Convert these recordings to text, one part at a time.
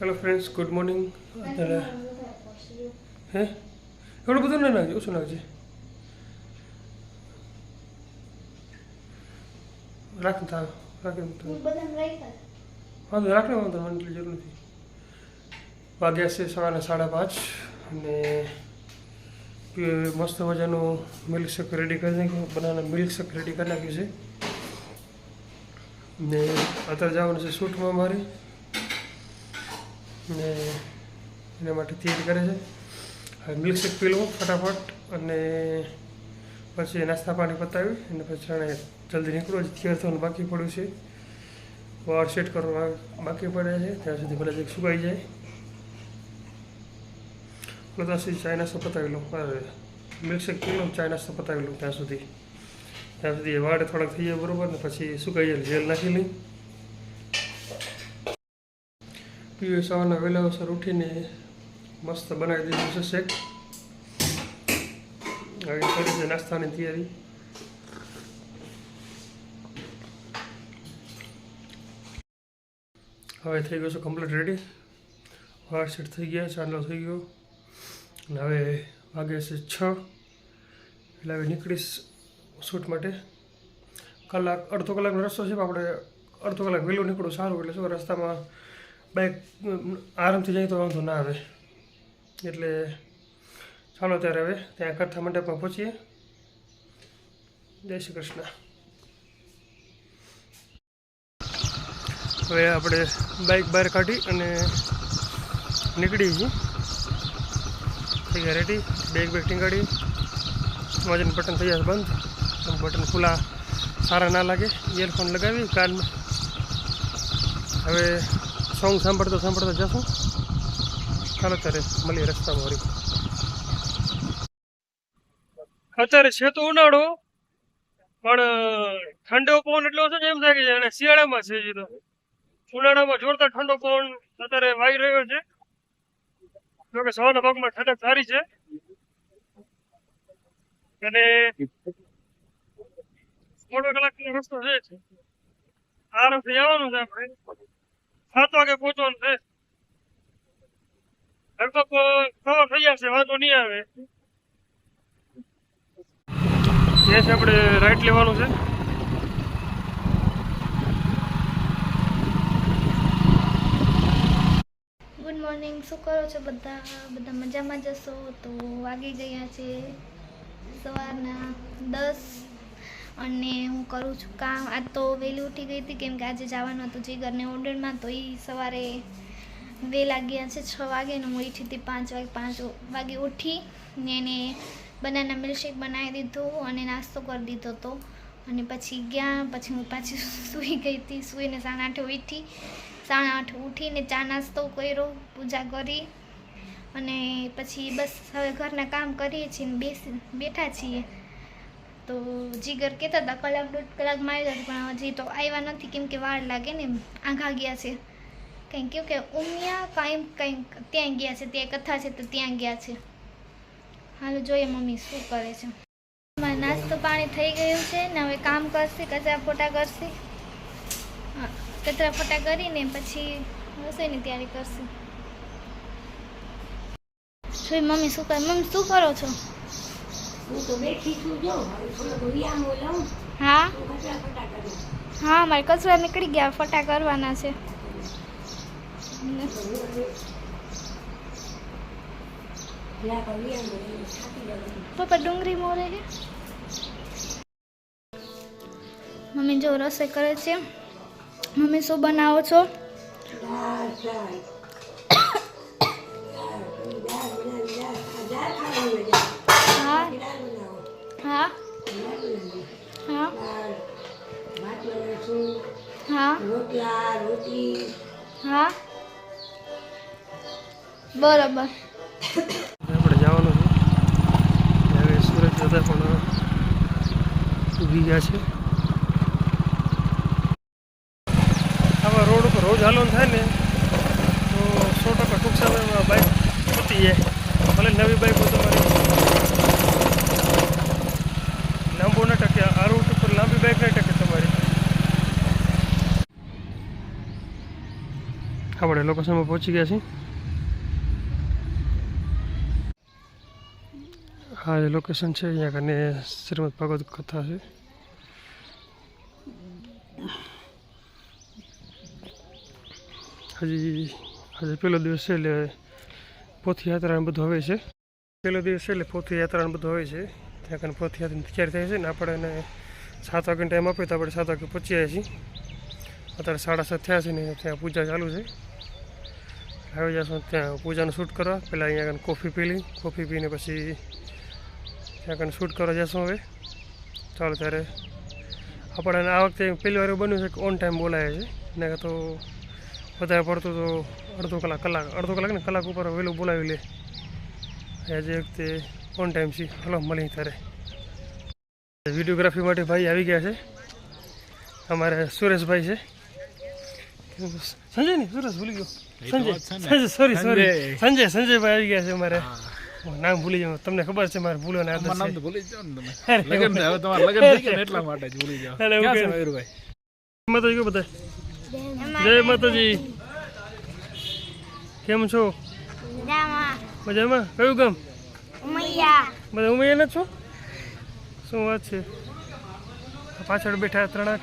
Hello friends good morning અત્યારે હે? એવડું બધું ના નાખજો ઓછું નાખજે. રાખ થા રાખે વાંધો રાખને વાંધો મને એટલી જરૂર નથી. વાગ્યા છે સવારના સાડા પાંચ અને મસ્ત મજાનું મિલ્ક શેક રેડી કરી નાખ્યું. બનાના મિલ્કશેક રેડી કરી નાખ્યું છે. ને અત્યારે જવાનું છે શૂટમાં મારે. ને એના માટે તૈયારી કરે છે. હવે મિલ્કશેક પી લઉં ફટાફટ અને પછી નાસ્તા પાણી પતાવી અને પછી જાણે જલ્દી નીકળો તૈયાર થવાનું બાકી પડ્યું છે. વાળ સેટ કરવા બાકી પડે છે. ત્યાં સુધી ભલે સુકાઈ જાય. બધા ચાઇના સો પતાવી લઉં. મિલ્કશેક પી લઉં ચાઇના સો પતાવી લઉં ત્યાં સુધી. ત્યાં સુધી વાળ થોડાક થઈ જાય બરોબર ને પછી સુકાઈ જાય જેલ નાખી લઈ. પીવે, સવારના વહેલા સર ઉઠીને મસ્ત બનાવી દીધું છે શેક. હવે કરી છે નાસ્તાની તૈયારી. હવે થઈ ગયો છે કમ્પ્લીટ રેડી વાળ સેટ થઈ ગયા, ચાંદલો થઈ ગયો. અને હવે વાગે છે છ. એટલે હવે નીકળીશ શૂટ માટે. કલાક, અડધો કલાકનો રસ્તો છે, પણ આપણે અડધો કલાક વહેલું નીકળું સારું, એટલે શું, રસ્તામાં બાઇક આરામથી જાય તો વાંધો ના આવે. એટલે ચાલો ત્યારે હવે ત્યાં કથા મંડપમાં પહોંચીએ. જય શ્રી કૃષ્ણ. હવે આપણે બાઇક બહાર કાઢી અને નીકળી છીએ થઈ ગયા રેડી બેગ બેગ ટીંગાડી. વજન બટન થઈ જશે બંધ. બટન ખુલ્લા સારા ના લાગે. ઇયરફોન લગાવી. કાનમાં. હવે સોંગ સાંભળતો સાંભળતો જશું? ચાલો ત્યારે મળીએ રસ્તામાં વળી અત્યારે છે તો ઉનાળો, પણ ઠંડો પવન એટલો છે એમ થાય કે અને શિયાળામાં છે હજી તો. ઉનાળામાં જોરદાર ઠંડો પવન અત્યારે વાઈ રહ્યો છે. જોકે સવારના ભાગમાં ઠંડક સારી છે. અને થોડો કલાકનો રસ્તો છે. આરામથી જવાનું છે આપણે. સાત વાગે પહોંચવાનું છે. લગભગ સવાર થઈ જશે, વાંધો નહીં આવે. એ આપણે રાઈટ લેવાનું છે. ગુડ મોર્નિંગ શું કરો છો બધા? બધા મજામાં જશો તો વાગી ગયા છે સવારના દસ. અને હું કરું છું કામ. આજ તો વહેલી ઉઠી ગઈ હતી, કેમ કે આજે જવાનું હતું જીગરને ઓર્ડરમાં તો એ સવારે વહેલા ગયા છે છ વાગે ને હું ઉઠી હતી પાંચ વાગે પાંચ વાગે ઉઠી ને એને બનાના મિલ્કશેક બનાવી દીધો અને નાસ્તો કરી દીધો હતો. અને પછી ગયા, પછી હું પાછી સૂઈ ગઈ હતી. સૂઈને સાડા આઠે ઉઠી, સાડા આઠ ઉઠીને ચા નાસ્તો કર્યો, પૂજા કરી અને પછી બસ હવે ઘરના કામ કરીએ છીએ બેસી, બેઠા છીએ. તો જીગર કહેતા હતા, કલાક દોઢ કલાકમાં આવી જશે પણ હજી તો આવ્યા નથી, કેમ કે વાર લાગે ને આંઘા ગયા છે. કંઈક કેવું કે ઉમિયા કાંઈ કંઈક ત્યાં ગયા છે, ત્યાં કથા છે, તો ત્યાં ગયા છે. હાલો, જોઈએ મમ્મી શું કરે છે. નાસ્તો પાણી થઈ ગયું છે ને હવે કામ કરશે, કચરા ફોટા કરશે. કચરા ફોટા કરીને પછી રસોઈની તૈયારી કરશે. જોઈ મમ્મી શું કરે? મમ્મી શું કરો છો? હું હા? મારે કચરા નીકળી ગયા ફટા કરવાના છે. પપ્પા ડુંગળી મોરે છે મમ્મી જો રસોઈ કરે છે. મમ્મી શું બનાવો છો? રોટલા રોટી. હા? બરાબર. આપણે જવાનું છે. હવે સુરત જતા પણ ઊભી ગયા છે. આવા રોડ ઉપર રોજ હાલવાનું થાય ને તો સો ટકા ટૂંક સમયમાં બાઇક પતી જાય. ભલે નવી બાઇક હોય તમારી લાંબો ના ટકે આ રૂટ ઉપર લાંબી બાઇક ના ટકે તમારી આપણે લોકેશનમાં પહોંચી ગયા છીએ હા, એ લોકેશન છે અહીંયા કને, શ્રીમદ ભાગવત કથા છે. હજી હજી પહેલો દિવસ છે એટલે પોથયાત્રા બધું હવે છે. પહેલો દિવસ છે એટલે પોથયાત્રાને બધું હોય છે. ત્યાં કને પોથયાત્રાની તૈયારી થાય છે ને, આપણે એને સાત વાગે ટાઈમ આપ્યો તો આપણે સાત વાગે પહોંચી જાય છીએ. અત્યારે સાડા સાત થયા છે ને ત્યાં પૂજા ચાલુ છે. આવી જશું ત્યાં પૂજાનું શૂટ કરવા. પહેલાં અહીંયા આગળ કોફી પી લઈ, કોફી પીને પછી ત્યાં આગળ શૂટ કરવા જશું હવે. ચાલો ત્યારે આપણે આ વખતે પહેલી વાર એવું બન્યું છે કે ઓન ટાઈમ બોલાય છે. ને તો વધારે પડતું તો અડધો કલાક કલાક, અડધો કલાક ને કલાક ઉપર વહેલું બોલાવી લે. આજે વખતે ઓન ટાઈમ છે. હલો મળી ત્યારે. વિડીયોગ્રાફી માટે ભાઈ આવી ગયા છે. અમારે સુરેશભાઈ છે. સંજય ને સુરેશ ભૂલી ગયો સંજય સંજય સોરી સોરી સંજય સંજયભાઈ આવી ગયા છે અમારે નામ ભૂલી જાઉં તમને ખબર છે મારે ભૂલો ને આદત નામ છે તો ભૂલી જ જાઓ ને તમે લગન હવે તમારે લગન થઈ ગયા એટલા માટે જ ભૂલી ક્યાં છે કઈ- મયુરભાઈ માતાજી કો બધા જય માતાજી કેમ છો મજામાં કયું ગામ બધા ઉમૈયા છો શું વાત છે પાછળ બેઠા ત્રણાક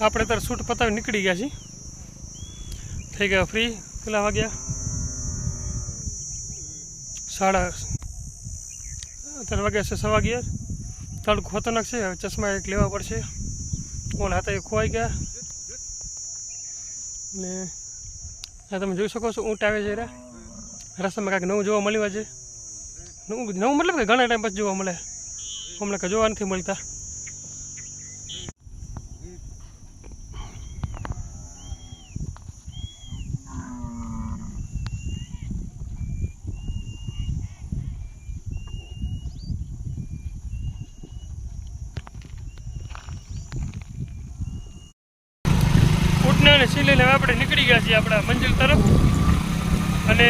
આપણે તાર શૂટ પતાવી નીકળી ગયા છીએ. થઈ ગયા ફ્રી કેટલા વાગ્યા? સાડા ત્રણ વાગ્યા છે, સવા અગિયાર. તડકો ખતરનાક છે ચશ્મા એક લેવા પડશે. કોણ એ ખોવાઈ ગયા. ને આ તમે જોઈ શકો છો, ઊંટ આવે છે રસ્તામાં કાંઈક નવું જોવા મળ્યું આજે. નવું નવું મતલબ કે ઘણા ટાઈમ પછી જોવા મળે. હમણાં કે જોવા નથી મળતા. ઊંટને અને સિંહ લઈને આપણે નીકળી ગયા છીએ આપણા મંજિલ તરફ. અને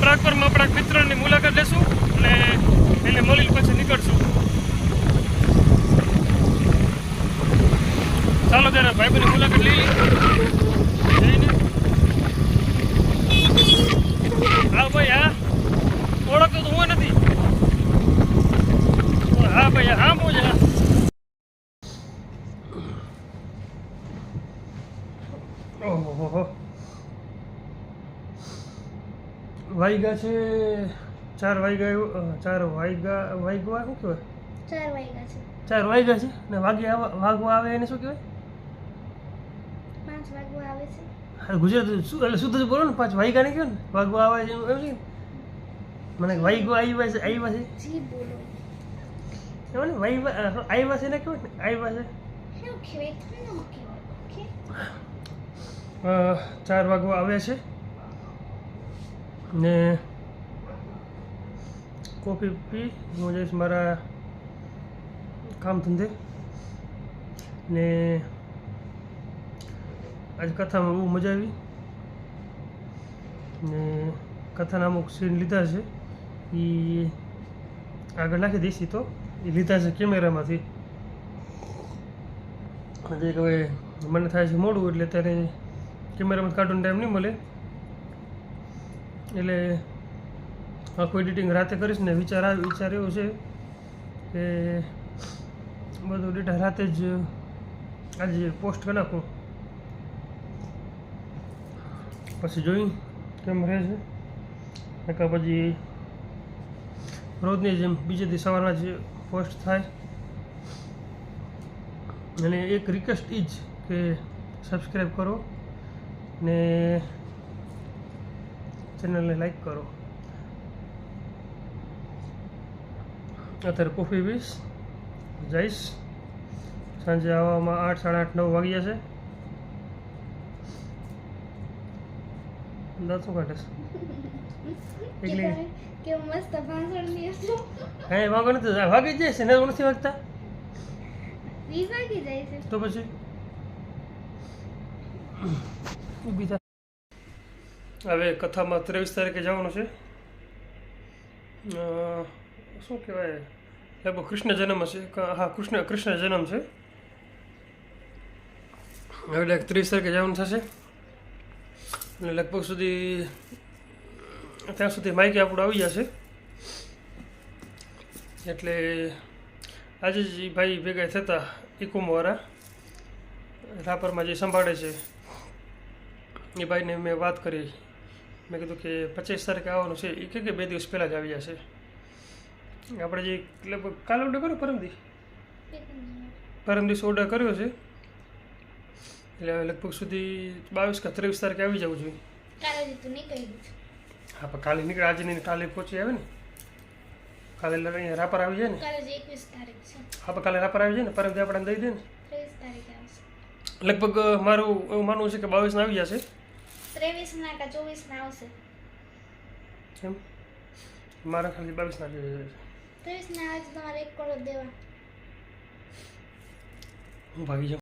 પ્રાગપરમાં આપણા મિત્રની મુલાકાત લેશું અને એને મળી પછી નીકળશું. ચાલો ત્યારે ભાઈબંધની મુલાકાત લઈ જઈને. હા ભાઈ, હા. ઓળખતો તો હું નથી. હા ભાઈ, હા હું. જ વાઈગા છે ચાર વાઈગા ચાર વાઈગા વાઈગવા શું કહેવાય? ચાર વાઈગા છે. ચાર વાઈગા છે? ને વાગે વાગવા આવે એને શું કહેવાય? પાંચ વાગવા આવે છે. ગુજરાત શું એટલે શુદ્ધ બોલો ને પાંચ વાઈગા ને કહો ને? વાગવા આવે છે એમ છે મને વાઈગવા આવ્યા છે આવ્યા છે. જી બોલો. એમાં ને વાઈવા આવ્યા છે ને કહેવાય ને? આવ્યા છે. કહેવાય? કહેવાય ચાર વાગવા આવ્યા છે. ને કોફી પી, હું જઈશ મારા કામ ધંધે. ને આજ કથામાં બહુ મજા આવી. ને કથાના અમુક સીન લીધા છે. એ આગળ નાખી દઈશ તો. એ લીધા છે કેમેરામાંથી. હજી હવે મને થાય છે મોડું એટલે ત્યારે કેમેરામાં કાઢવાનો ટાઈમ નહીં મળે. એટલે આખું એડિટિંગ રાતે કરીશ ને વિચાર વિચાર એવો છે કે બધું ડેટા રાતે જ આજે પોસ્ટ કરી નાખું. પછી જોઈ કેમ રહે છે. નકા પછી રોજની જેમ બીજે દી સવારના જ પોસ્ટ થાય. અને એક રિક્વેસ્ટ એ જ કે સબસ્ક્રાઈબ કરો. ને ચેનલને લાઈક કરો. અત્યારે કોફી પીશ. જઈશ. સાંજે આવવામાં આઠ સાડા આઠ નવ વાગ્યા છે. દાંત મસ્ત વાગો જાય છે ને નથી વાગતા. વીસ વાગી જાય છે. તો પછી? ઊભી થા. હવે કથામાં ત્રેવીસ તારીખે જવાનું છે. શું કહેવાય? લગભગ કૃષ્ણ જન્મ હશે હા, કૃષ્ણ કૃષ્ણ જન્મ છે. એટલે ત્રીસ તારીખે જવાનું થશે. અને લગભગ સુધી, ત્યાં સુધી માહિતી આપણું આવી જશે. એટલે આજે જ ભાઈ ભેગા થતા ઇકુમવાળા રાપરમાં જે સંભાળે છે, એ ભાઈને મેં વાત કરી. મેં કીધું કે પચીસ તારીખે આવવાનું છે. એ કે બે દિવસ પહેલાં જ આવી જશે. આપણે જે લગભગ કાલે ઓર્ડર કર્યો પરમદી પરમ દિવસે ઓર્ડર કર્યો છે. એટલે લગભગ સુધી બાવીસ કે ત્રેવીસ તારીખે આવી જવું જોઈએ. હા પણ કાલે નીકળે આજે નહીં કાલે પહોંચી આવે ને. કાલે અહીંયા રાપર આવી જાય ને. હા પણ કાલે રાપર આવી જાય ને પરમદી આપણે દઈ દે ને. લગભગ મારું એવું માનવું છે કે બાવીસના આવી જશે. ત્રેવીસ ના કે ચોવીસ ના આવશે કેમ મારા ખાલી બાવીસના જ ત્રેવીસ ના આવે તો તમારે એક કરોડ દેવા હું ભાગી જાઉં